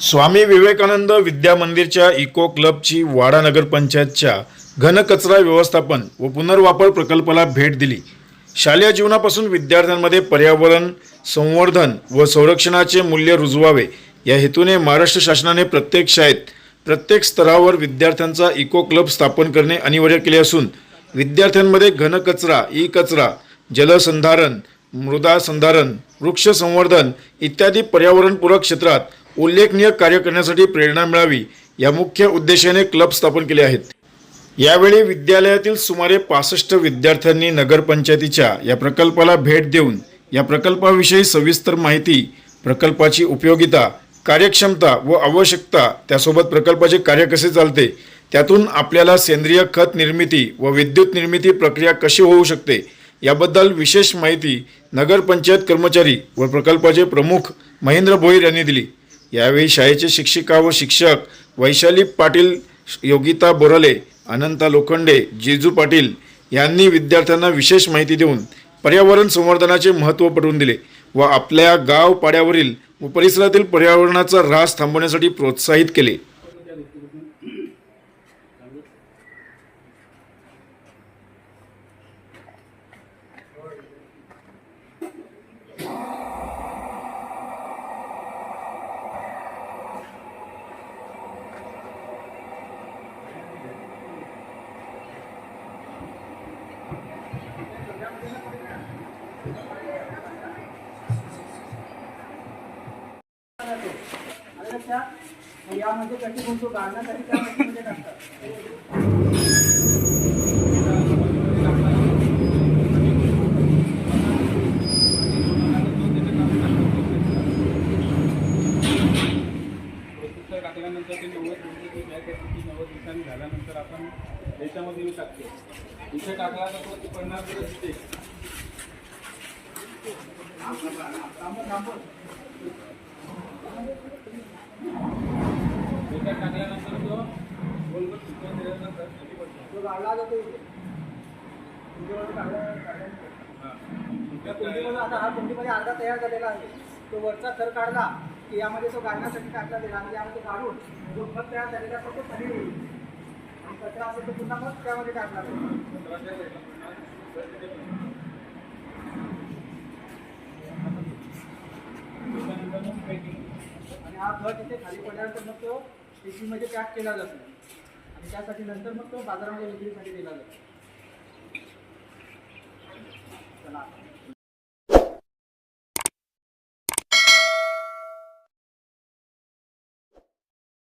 स्वामी विवेकानंद विद्या मंदिरच्या इको क्लबची वाडा नगरपंचायतच्या घनकचरा व्यवस्थापन व पुनर्वापर प्रकल्पाला भेट दिली. शालेय जीवनापासून विद्यार्थ्यांमध्ये पर्यावरण संवर्धन व संरक्षणाचे मूल्य रुजवावे या हेतूने महाराष्ट्र शासनाने प्रत्येक शाळेत प्रत्येक स्तरावर विद्यार्थ्यांचा इको क्लब स्थापन करणे अनिवार्य केले असून विद्यार्थ्यांमध्ये घनकचरा ई कचरा जलसंधारण मृदा संधारण वृक्ष संवर्धन इत्यादी पर्यावरणपूरक क्षेत्रात उल्लेखनीय कार्य करण्यासाठी प्रेरणा मिळावी या मुख्य उद्देशाने क्लब स्थापन केले आहेत. यावेळी विद्यालयातील सुमारे पासष्ट विद्यार्थ्यांनी नगरपंचायतीच्या या प्रकल्पाला भेट देऊन या प्रकल्पाविषयी सविस्तर माहिती प्रकल्पाची उपयोगिता कार्यक्षमता व आवश्यकता त्यासोबत प्रकल्पाचे कार्य कसे चालते त्यातून आपल्याला सेंद्रिय खत निर्मिती व विद्युत निर्मिती प्रक्रिया कशी होऊ शकते याबद्दल विशेष माहिती नगरपंचायत कर्मचारी व प्रकल्पाचे प्रमुख महेंद्र भोईर यांनी दिली. यावेळी शाळेचे शिक्षिका व शिक्षक वैशाली पाटील योगिता बोरले अनंता लोखंडे जेजू पाटील यांनी विद्यार्थ्यांना विशेष माहिती देऊन पर्यावरण संवर्धनाचे महत्त्व पटवून दिले व आपल्या गाव पाड्यावरील व परिसरातील पर्यावरणाचा ऱ्हास थांबवण्यासाठी प्रोत्साहित केले. यामध्ये कशी गुंतो गाळण्यासाठी त्या मशीनमध्ये टाकतात टाकल्यानंतर ते नव्वद दिवसाची ती नव्वद दिवसांनी झाल्यानंतर आपण याच्यामध्ये मी टाकतो इथे टाकला तर तो पन्नास दिवस टाकल्यानंतर तो दिल्यानंतर खाली पडतो तो जातो त्या कुंडीमध्ये आता हा कुंडीमध्ये अर्धा तयार झालेला आहे तो वरचा थर काढला की यामध्ये तो गाळण्यासाठी टाकला गेला आणि यामध्ये काढून जो खत तयार झालेला असतो तो खाली येईल आणि कचरा असेल तो पुन्हा मग? त्यामध्ये टाकला जातो पॅकिंग आणि हा खत इथे खाली पडल्यानंतर मग तो पेशीमध्ये पॅक केला जातो. आणि त्यासाठी नंतर मग तो बाजारामध्ये विक्रीसाठी दिला जातो. चला.